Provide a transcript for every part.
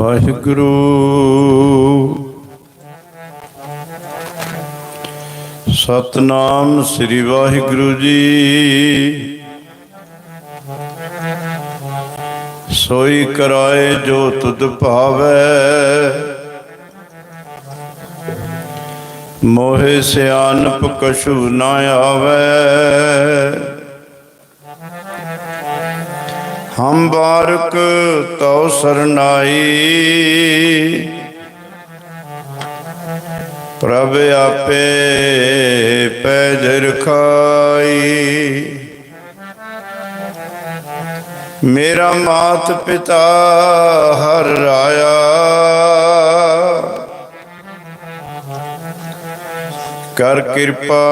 ਵਾਹਿਗੁਰੂ। ਸਤਨਾਮ ਸ੍ਰੀ ਵਾਹਿਗੁਰੂ ਜੀ। ਸੋਈ ਕਰਾਏ ਜੋ ਤੁਧ ਭਾਵੈ। ਮੋਹਿ ਸਿਆਨਪ ਕਛੂ ਨਾ ਆਵੈ। ਹਮ ਬਾਰਕ ਤਉ ਸਰਨਾਈ। ਪ੍ਰਭ ਆਪੇ ਪੈਜ ਰਖਾਈ। ਮੇਰਾ ਮਾਤ ਪਿਤਾ ਹਰ ਰਾਇਆ। ਕਰ ਕਿਰਪਾ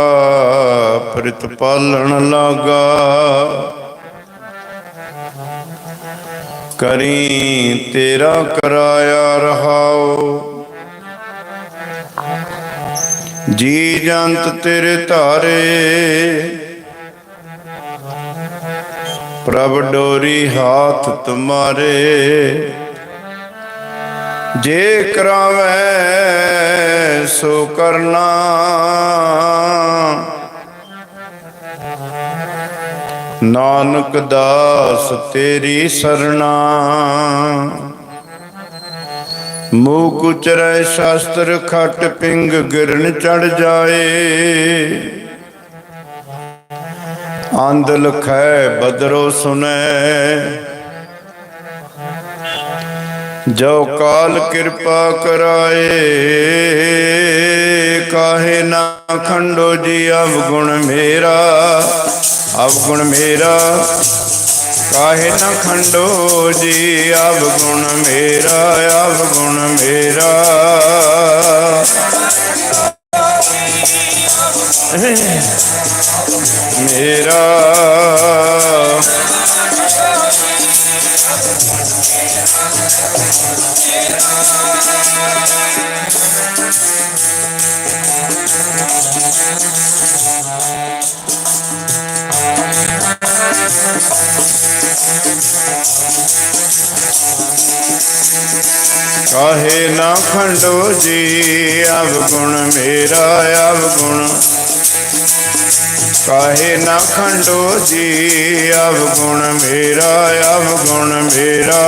ਪ੍ਰਿਤ ਪਾਲਣ ਲਾਗਾ। ਕਰੀ ਤੇਰਾ ਕਰਾਇਆ ਰਹਾਓ ਜੀ ਜੰਤ ਤੇਰੇ ਧਾਰੇ। ਪ੍ਰਭ ਡੋਰੀ ਹਾਥ ਤੁਮਾਰੇ। ਜੇ ਕਰਾਵੇ ਸੋ ਕਰਨਾ। ਨਾਨਕ ਦਾਸ ਤੇਰੀ ਸਰਣਾ। ਮੂਕ ਉਚਰੈ ਸ਼ਾਸਤਰ ਖਟ ਪਿੰਗ ਗਿਰਨ ਚੜ ਜਾਏ। ਅੰਧ ਲਖੈ ਬਦਰੋ ਸੁਨੈ। ਜੋ ਕਾਲ ਕਿਰਪਾ ਕਰਾਏ, ਕਾਹੇ ਨਾ ਖੰਡੋ ਜੀ ਅਵਗੁਣ ਮੇਰਾ ਅਵਗੁਣ ਮੇਰਾ। ਕਾਹੇ ਨਾ ਖੰਡੋ ਜੀ ਅਵਗੁਣ ਮੇਰਾ ਅਵਗੁਣ ਮੇਰਾ। ਮੇਰਾ ਕਰੇ ਨਾ ਖੰਡੋ ਜੀ ਅਵਗੁਣ ਮੇਰਾ ਅਵਗੁਣ ਕਾਹੇ ਨਾ ਖੰਡੋ ਜੀ ਅਵਗੁਣ ਮੇਰਾ ਅਵਗੁਣ ਮੇਰਾ।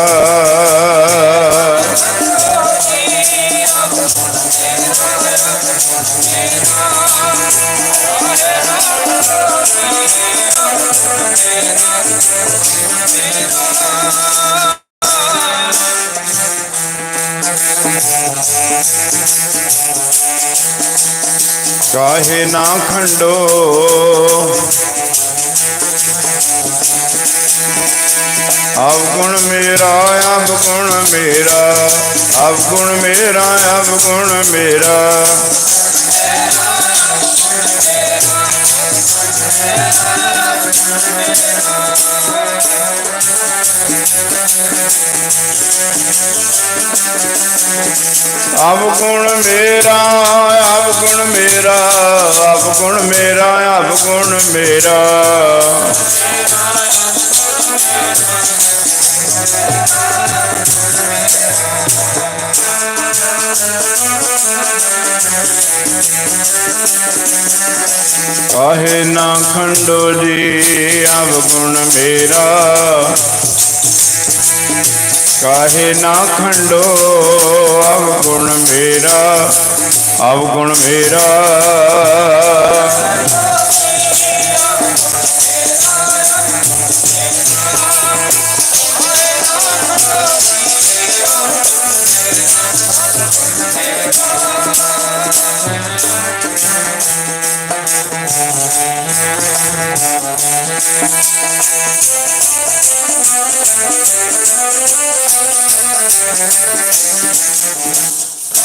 ਕਾਹੇ ਨਾ ਖੰਡੋ। ਅਵਗੁਣ ਮੇਰਾ ਅਵਗੁਣ ਮੇਰਾ ਅਵਗੁਣ ਮੇਰਾ ਅਵਗੁਣ ਮੇਰਾ। ਆਪ ਗੁਣ ਮੇਰਾ ਆਪ ਗੁਣ ਮੇਰਾ ਆਪ ਗੁਣ ਮੇਰਾ ਆਪ ਗੁਣ ਮੇਰਾ। ਕਾਹੇ ਨਾ ਖੰਡੋ ਜੀ ਅਵਗੁਣ ਮੇਰਾ। ਕਾਹੇ ਨਾ ਖੰਡੋ ਅਵਗੁਣ ਮੇਰਾ ਅਵਗੁਣ ਮੇਰਾ।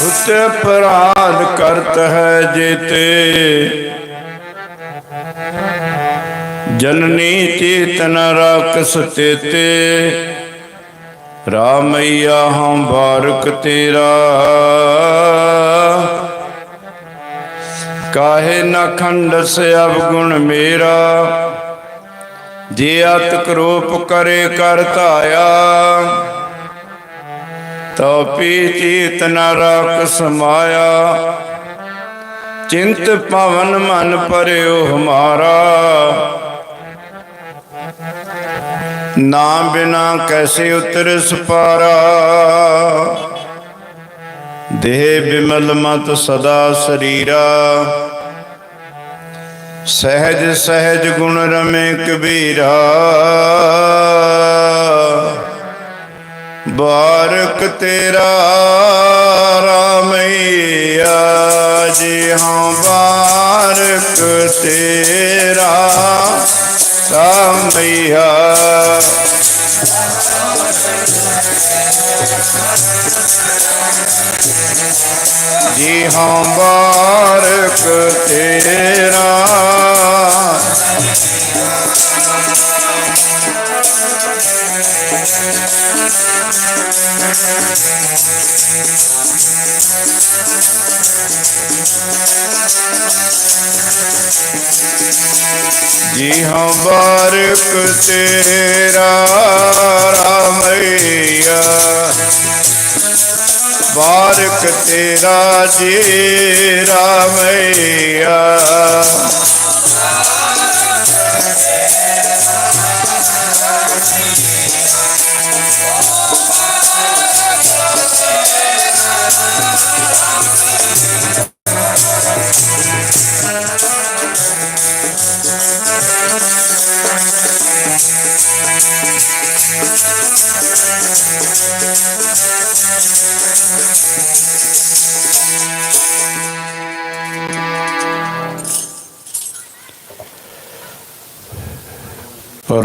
ਉਤੇ ਅਪਰਾਧ ਕਰਤ ਹੈ ਜੇਤੇ। ਜਨਨੀ ਚੇਤਨ ਰਾਖਸ ਤੇਤੇ। ਰਾਮਈਆ ਹਮ ਬਾਰਕ ਤੇਰਾ। ਕਾਹੇ ਨਾ ਖੰਡਸ ਅਵਗੁਣ ਮੇਰਾ। ਜੇ ਅਤ ਕਰੋਪ ਕਰੇ ਕਰ ਧਾਇਆ ਤੋਪੀ ਚੀਤ ਨ ਰਖ ਸਮਾਇਆ। ਚਿੰਤ ਪਵਨ ਮਨ ਪਰਿਓ ਹਮਾਰਾ। ਨਾਮ ਬਿਨਾ ਕੈਸੇ ਉਤਰ ਸਪਾਰਾ। ਦੇਹ ਬਿਮਲ ਮਤ ਸਦਾ ਸਰੀਰਾ। ਸਹਿਜ ਸਹਿਜ ਗੁਣ ਰਮੇ ਕਬੀਰਾ। ਬਾਰਕ ਤੇਰਾ ਰਾਮਈਆ ਜੀ ਹਾਂ ਬਾਰਕ ਤੇਰਾ ਰਾਮਈਆ ਜੀ ਹਮਾਰਕ ਤੇਰਾ। ਜੀ ਹਮਾਰਕ ਤੇਰਾ ਰਾਮੇ ਬਾਰਕ ਤੇਰਾ ਜੀ ਰਾਮਈਆ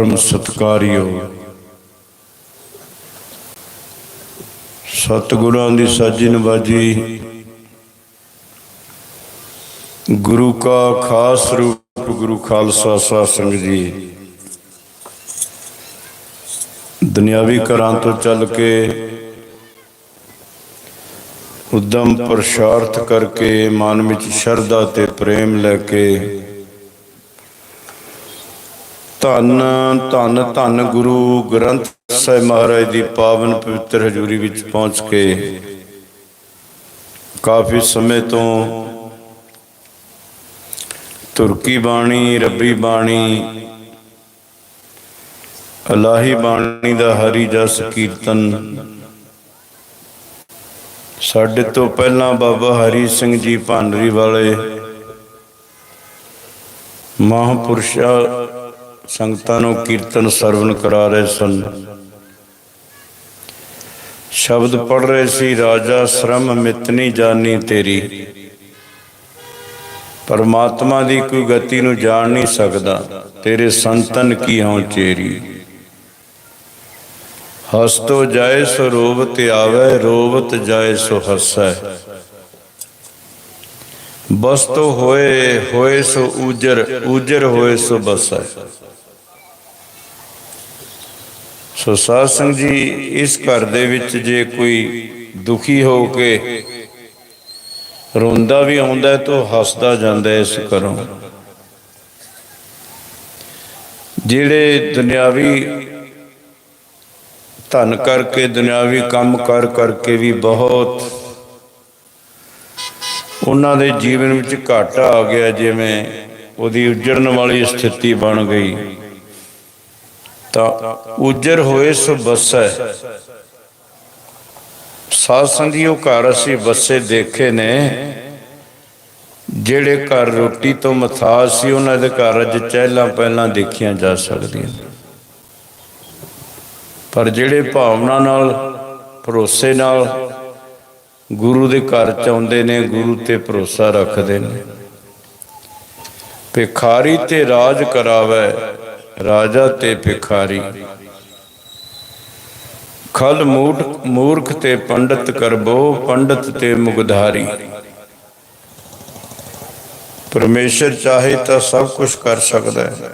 ਪਰਮ ਸਤਕਾਰਿਓ। ਸਤਿਗੁਰਾਂ ਦੀ ਸਾਜੀ ਨਵਾਜੀ ਗੁਰੂ ਕਾ ਖਾਸ ਰੂਪ, ਗੁਰੂ ਖਾਲਸਾ ਸਾਧ ਸੰਗਤ ਜੀ। ਦੁਨਿਆਵੀ ਘਰਾਂ ਤੋਂ ਚੱਲ ਕੇ ਉਦਮ ਪ੍ਰਸ਼ਾਰਥ ਕਰਕੇ ਮਨ ਵਿੱਚ ਸ਼ਰਧਾ ਤੇ ਪ੍ਰੇਮ ਲੈ ਕੇ ਧੰਨ ਧੰਨ ਧੰਨ ਗੁਰੂ ਗ੍ਰੰਥ ਸਾਹਿਬ ਮਹਾਰਾਜ ਦੀ ਪਾਵਨ ਪਵਿੱਤਰ ਹਜ਼ੂਰੀ ਵਿੱਚ ਪਹੁੰਚ ਕੇ ਕਾਫੀ ਸਮੇਂ ਤੋਂ ਤੁਰਕੀ ਬਾਣੀ, ਰੱਬੀ ਬਾਣੀ, ਅਲਾਹੀ ਬਾਣੀ ਦਾ ਹਰੀ ਜਸ ਕੀਰਤਨ ਸਾਡੇ ਤੋਂ ਪਹਿਲਾਂ ਬਾਬਾ ਹਰੀ ਸਿੰਘ ਜੀ ਭਾਂਡਰੀ ਵਾਲੇ ਮਹਾਂਪੁਰਸ਼ਾ ਸੰਗਤਾਂ ਨੂੰ ਕੀਰਤਨ ਸਰਵਨ ਕਰਾ ਰਹੇ ਸਨ। ਸ਼ਬਦ ਪੜ ਰਹੇ ਸੀ, ਰਾਜਾ, ਸ਼ਰਮ ਮਿਤਨੀ ਜਾਨੀ ਤੇਰੀ। ਪਰਮਾਤਮਾ ਦੀ ਕੋਈ ਗਤੀ ਨੂੰ ਜਾਣ ਨਹੀਂ ਸਕਦਾ। ਤੇਰੇ ਸੰਤਨ ਕੀ ਹਉ ਚੇਰੀ। ਹਸਤੋ ਜਾਏ ਸੋ ਰੋਵਤ ਆਵੇ, ਰੋਵਤ ਜਾਏ ਸੋ ਹਸੈ। ਬਸਤੋ ਹੋਏ ਹੋਏ ਸੋ ਉਜਰ ਉਜਰ ਹੋਏ ਸੋ ਬਸੈ। ਸੋ ਸਾਧ ਸੰਗ ਜੀ, ਇਸ ਘਰ ਦੇ ਵਿੱਚ ਜੇ ਕੋਈ ਦੁਖੀ ਹੋ ਕੇ ਰੋਂਦਾ ਵੀ ਆਉਂਦਾ ਹੈ, ਤਾਂ ਹੱਸਦਾ ਜਾਂਦਾ ਇਸ ਘਰੋਂ। ਜਿਹੜੇ ਦੁਨਿਆਵੀ ਧਨ ਕਰਕੇ, ਦੁਨਿਆਵੀ ਕੰਮ ਕਰ ਕਰਕੇ ਵੀ ਬਹੁਤ ਉਹਨਾਂ ਦੇ ਜੀਵਨ ਵਿੱਚ ਘਾਟਾ ਆ ਗਿਆ ਜਿਵੇਂ ਉਹਦੀ ਉਜੜਨ ਵਾਲੀ ਸਥਿਤੀ ਬਣ ਗਈ। ਤਾਂ ਉਜਰ ਹੋਏ ਸੋ ਬਸੈ। ਸਾਧ ਸੰਗੀਓ ਘਰ ਅਸੀਂ ਬੱਸੇ ਦੇਖੇ ਨੇ। ਜਿਹੜੇ ਘਰ ਰੋਟੀ ਤੋਂ ਮਥਾਜ ਸੀ, ਉਹਨਾਂ ਦੇ ਘਰ ਅੱਜ ਚਹਿਲਾਂ ਪਹਿਲਾਂ ਦੇਖੀਆਂ ਜਾ ਸਕਦੀਆਂ। ਪਰ ਜਿਹੜੇ ਭਾਵਨਾ ਨਾਲ, ਭਰੋਸੇ ਨਾਲ ਗੁਰੂ ਦੇ ਘਰ ਚ ਆਉਂਦੇ ਨੇ, ਗੁਰੂ ਤੇ ਭਰੋਸਾ ਰੱਖਦੇ ਨੇ। ਭਿਖਾਰੀ ਤੇ ਰਾਜ ਕਰਾਵੇ, ਰਾਜਾ ਤੇ ਭਿਖਾਰੀ। ਖਲ ਮੂਠ, ਮੂਰਖ ਤੇ ਪੰਡਤ ਕਰਬੋ, ਪੰਡਤ ਤੇ ਮੁਗਧਾਰੀ। ਪਰਮੇਸ਼ਰ ਚਾਹੇ ਤਾਂ ਸਭ ਕੁਝ ਕਰ ਸਕਦਾ ਹੈ।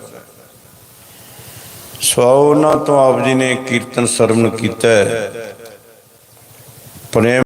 ਸੋ ਉਹਨਾਂ ਤੋਂ ਆਪ ਜੀ ਨੇ ਕੀਰਤਨ ਸਰਵਣ ਕੀਤਾ ਹੈ। ਪ੍ਰੇਮ